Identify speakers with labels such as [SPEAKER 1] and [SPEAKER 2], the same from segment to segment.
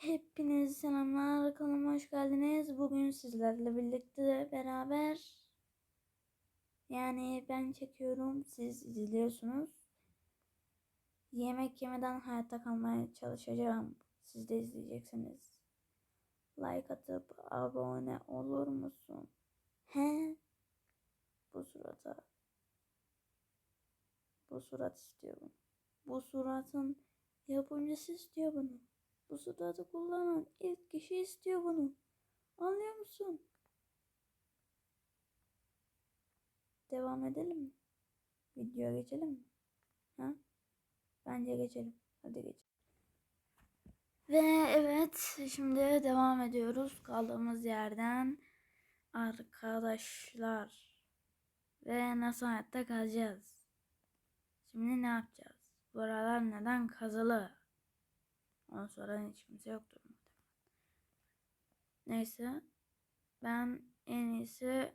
[SPEAKER 1] Hepinize selamlar. Kanalıma hoş geldiniz. Bugün sizlerle birlikte beraber yani ben çekiyorum, siz izliyorsunuz. Yemek yemeden hayatta kalmaya çalışacağım. Siz de izleyeceksiniz. Like atıp abone olur musun? He? Bu surata. Bu surat istiyor bunu. Bu suratın yapımcısı istiyor bunu. Bu suratı kullanan ilk kişi istiyor bunu. Anlıyor musun? Devam edelim mi? Videoya geçelim mi? Ha? Bence geçelim. Hadi geçelim. Ve evet şimdi devam ediyoruz kaldığımız yerden. Arkadaşlar. Ve nasıl hayatta kalacağız? Şimdi ne yapacağız? Buralar neden kazılı? Onu soran hiç kimse yoktur muhtemelen. Neyse. Ben en iyisi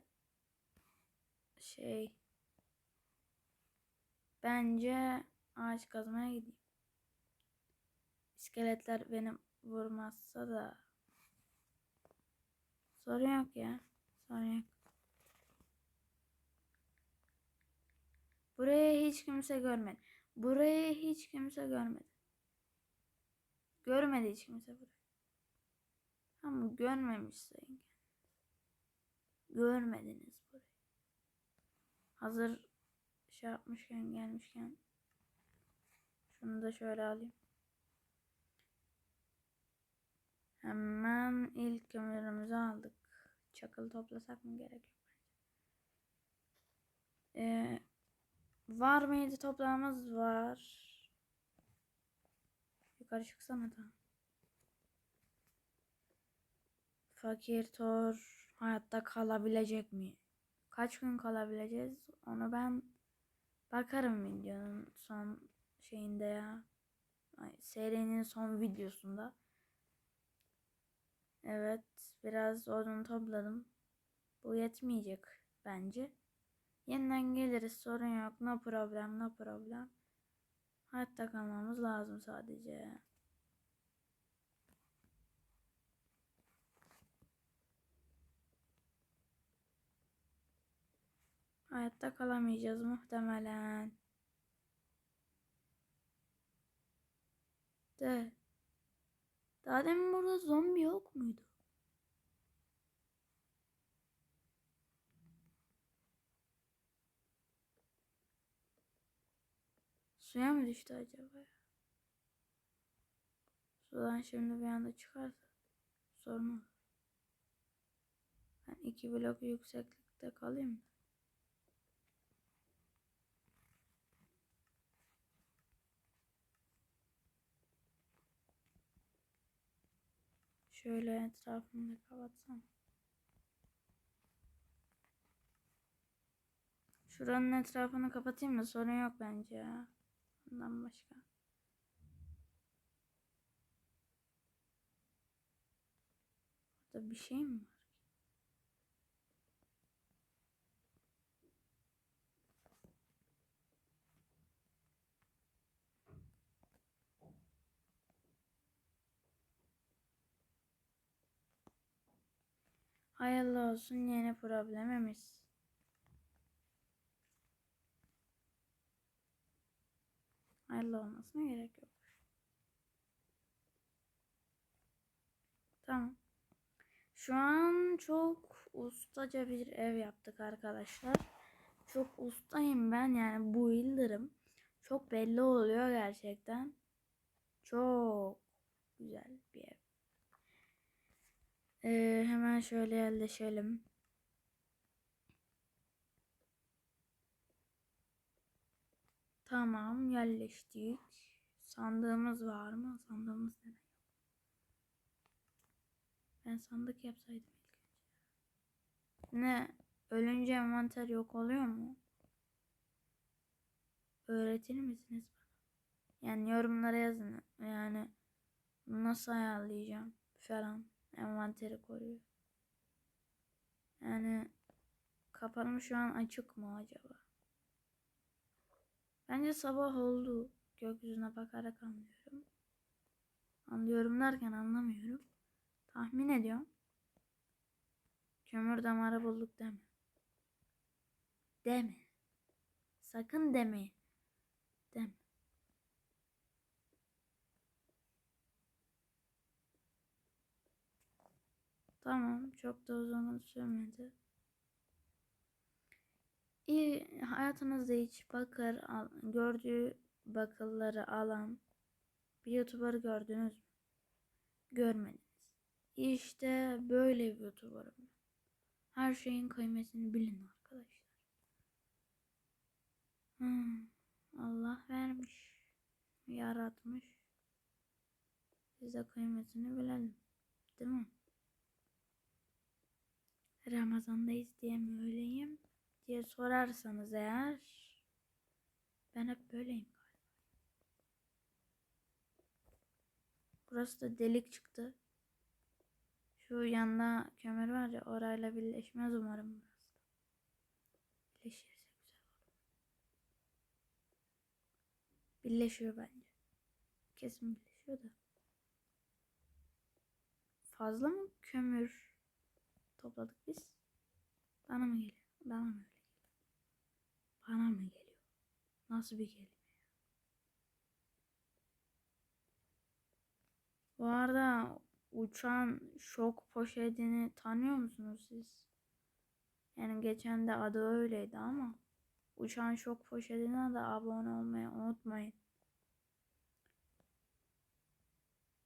[SPEAKER 1] şey bence ağaç kazmaya gideyim. İskeletler beni vurmazsa da sorun yok ya. Sorun yok. Burayı hiç kimse görmedi. Burayı hiç kimse görmedi. Görmedi hiç kimse burayı. Ama görmemiş sayın. Görmediniz burayı. Hazır şey yapmışken gelmişken şunu da şöyle alayım. Hemen ilk kömürümüzü aldık. Çakıl toplasak mı gerek yok. Ee, var mıydı toprağımız var. Yukarı çıksana da. Fakir Thor hayatta kalabilecek mi? Kaç gün kalabileceğiz? Onu ben bakarım videonun son şeyinde ya. Ay, serinin son videosunda. Evet, biraz odun topladım. Bu yetmeyecek bence. Yeniden geliriz sorun yok. No problem, no problem. Hayatta kalmamız lazım sadece. Hayatta kalamayacağız muhtemelen. De. Daha demin burada zombi yok muydu? Suya mı düştü acaba? Sudan şimdi bir anda çıkarsa sorun olur. Ben iki blok yükseklikte kalayım da. Şöyle etrafını kapatsam. Şuranın etrafını kapatayım da sorun yok bence ya. Ondan başka. Burada bir şey mi var? Hayırlı olsun yeni problemimiz. Hayırlı olmasına gerek yok. Tamam. Şu an çok ustaca bir ev yaptık arkadaşlar. Çok ustayım ben yani bu yıldırım. Çok belli oluyor gerçekten. Çok güzel bir ev. Ee, hemen şöyle yerleşelim. Tamam yerleştik. Sandığımız var mı? Sandığımız yok? Ben sandık yapsaydım ilk önce. Ne? Ölünce envanter yok oluyor mu? Öğretir misiniz bana? Yani yorumlara yazın. Yani nasıl ayarlayacağım falan. Envanteri koruyor. Yani kapanım şu an açık mı acaba? Bence sabah oldu. Gökyüzüne bakarak anlıyorum. Anlıyorum derken anlamıyorum. Tahmin ediyorum. Kömür damarı bulduk deme. Deme. Sakın deme. Deme. Tamam, çok da uzun sürmedi. İyi, hayatınızda hiç bakır al, gördüğü bakırları alan bir YouTuber gördünüz mü? Görmediniz. İşte böyle bir YouTuber'ım. Her şeyin kıymetini bilin arkadaşlar. Hmm, Allah vermiş, yaratmış. Biz de kıymetini bilelim. Değil mi? Ramazandayız diye mi öyleyim diye sorarsanız eğer ben hep böyleyim galiba. Burası da delik çıktı. Şu yanına kömür var ya orayla birleşmez umarım burası da. Birleşirse güzel olur. Birleşiyor bence. Kesin birleşiyor da. Fazla mı kömür topladık biz? Bana mı geliyor? Bana mı öyle? Bana mı geliyor? Nasıl bir kelime? Bu arada uçan şok poşetini tanıyor musunuz siz? Yani geçen de adı öyleydi ama uçan şok poşetine de abone olmayı unutmayın.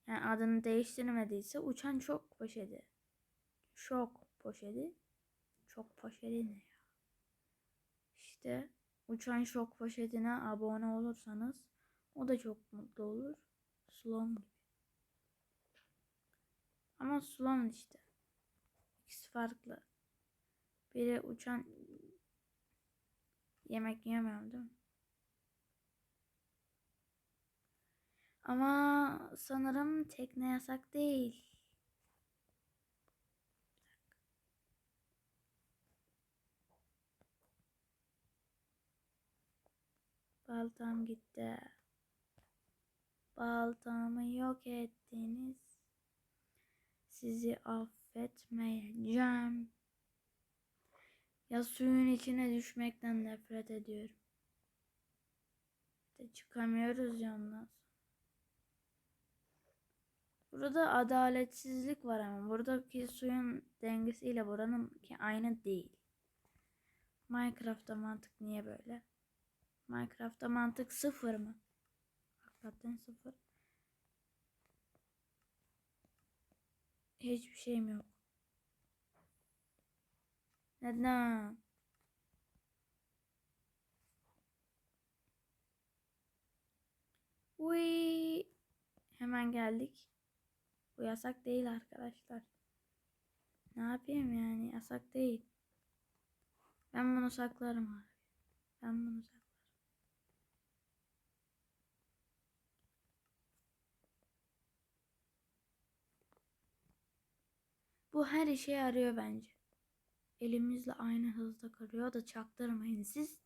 [SPEAKER 1] Yani adını değiştirmediyse uçan şok poşeti. Şok poşeti. Çok poşeti ne? İşte uçan şok poşetine abone olursanız o da çok mutlu olur. Slom gibi. Ama Slom işte. İkisi farklı. Biri uçan yemek yemiyorum değil mi? Ama sanırım tekne yasak değil. Baltam gitti. Baltamı yok ettiniz. Sizi affetmeyeceğim. Ya suyun içine düşmekten nefret ediyorum. De çıkamıyoruz ya ondan sonra. Burada adaletsizlik var ama buradaki suyun dengesiyle buranınki aynı değil. Minecraft'ta mantık niye böyle? Minecraft'ta mantık sıfır mı? Hakikaten sıfır. Hiçbir şeyim yok. Neden? Uy. Hemen geldik. Bu yasak değil arkadaşlar. Ne yapayım yani yasak değil. Ben bunu saklarım abi. Ben bunu saklarım. Bu her işe yarıyor bence. Elimizle aynı hızda kırıyor da çaktırmayın siz.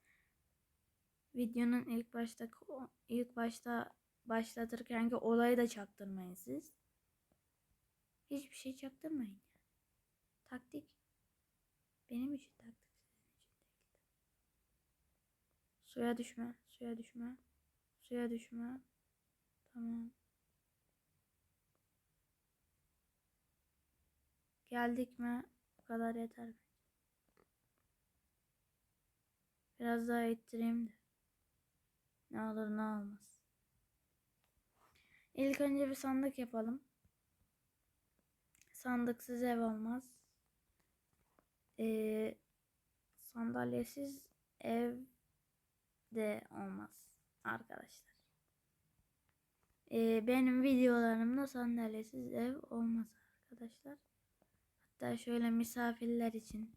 [SPEAKER 1] Videonun ilk başta ilk başta başlatırken ki olayı da çaktırmayın siz. Hiçbir şey çaktırmayın. Taktik. Benim için taktik. Suya düşme, suya düşme, suya düşme. Tamam. Geldik mi? Bu kadar yeter bence. Biraz daha ittireyim de. Ne olur ne olmaz. İlk önce bir sandık yapalım. Sandıksız ev olmaz. Ee, sandalyesiz ev de olmaz arkadaşlar. Ee, benim videolarımda sandalyesiz ev olmaz arkadaşlar. Hatta şöyle misafirler için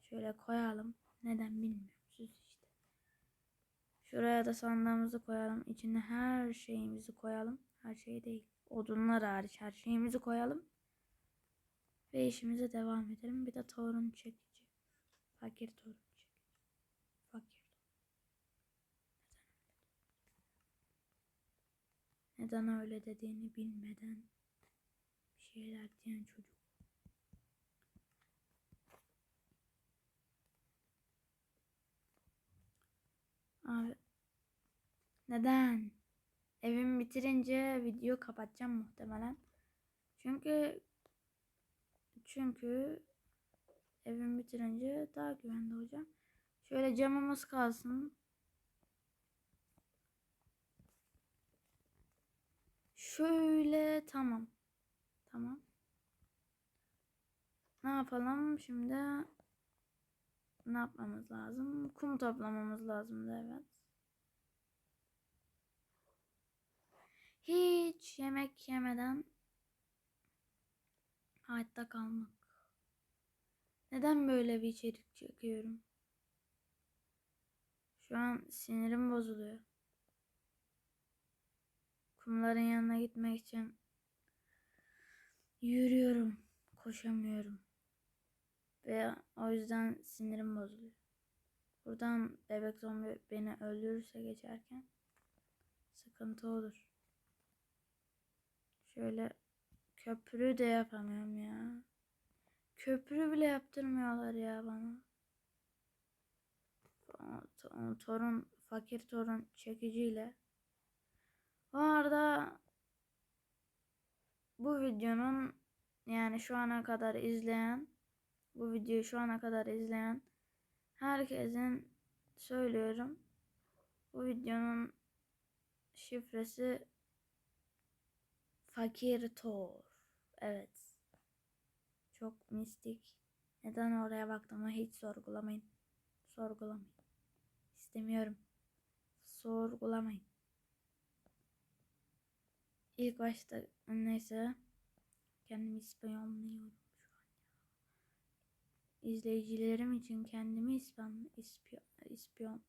[SPEAKER 1] şöyle koyalım. Neden bilmiyorum. Siz işte. Şuraya da sandığımızı koyalım. İçine her şeyimizi koyalım. Her şey değil. Odunlar hariç her şeyimizi koyalım. Ve işimize devam edelim. Bir de torun çekici. Fakir torun çekici. Fakir. Neden öyle dediğini bilmeden şeyler diyen çocuk. Abi neden? Evimi bitirince video kapatacağım muhtemelen. Çünkü çünkü evimi bitirince daha güvende olacağım. Şöyle camımız kalsın. Şöyle tamam. Tamam. Ne yapalım şimdi? Ne yapmamız lazım? Kum toplamamız lazım da evet. Hiç yemek yemeden hayatta kalmak. Neden böyle bir içerik çekiyorum? Şu an sinirim bozuluyor. Kumların yanına gitmek için yürüyorum, koşamıyorum. Ve o yüzden sinirim bozuluyor. Buradan bebek zombi beni öldürürse geçerken sıkıntı olur. Şöyle köprü de yapamıyorum ya. Köprü bile yaptırmıyorlar ya bana. O Torun, fakir torun çekiciyle. Bu arada bu videonun yani şu ana kadar izleyen bu videoyu şu ana kadar izleyen herkesin söylüyorum. Bu videonun şifresi Fakir Tor. Evet. Çok mistik. Neden oraya baktığımı hiç sorgulamayın. Sorgulamayın. İstemiyorum. Sorgulamayın. İlk başta neyse kendimi ispiyonluyorum şu an ya. İzleyicilerim için kendimi ispan ispiyon ispiyon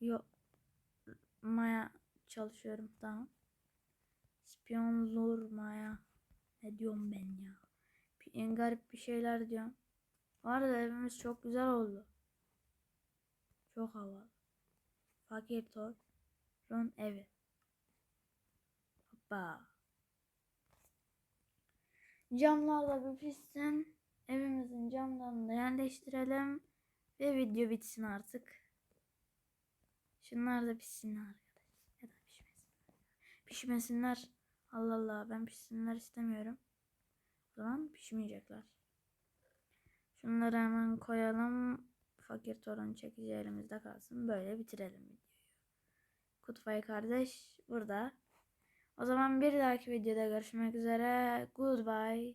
[SPEAKER 1] yok maya çalışıyorum tamam. İspiyonlurmaya ne diyorum ben ya? En garip bir şeyler diyorum. Bu arada evimiz çok güzel oldu. Çok havalı. Fakir Torun evi. Hoppa. Camlar da bir pişsin. Evimizin camlarını da yerleştirelim. Ve video bitsin artık. Şunlar da pişsinler arkadaşlar. Ya da pişmesinler. Pişmesinler. Allah Allah ben pişsinler istemiyorum. O zaman pişmeyecekler. Şunları hemen koyalım. Fakir torun çekici elimizde kalsın. Böyle bitirelim videoyu. Kutfay kardeş burada. O zaman bir dahaki videoda görüşmek üzere. Goodbye.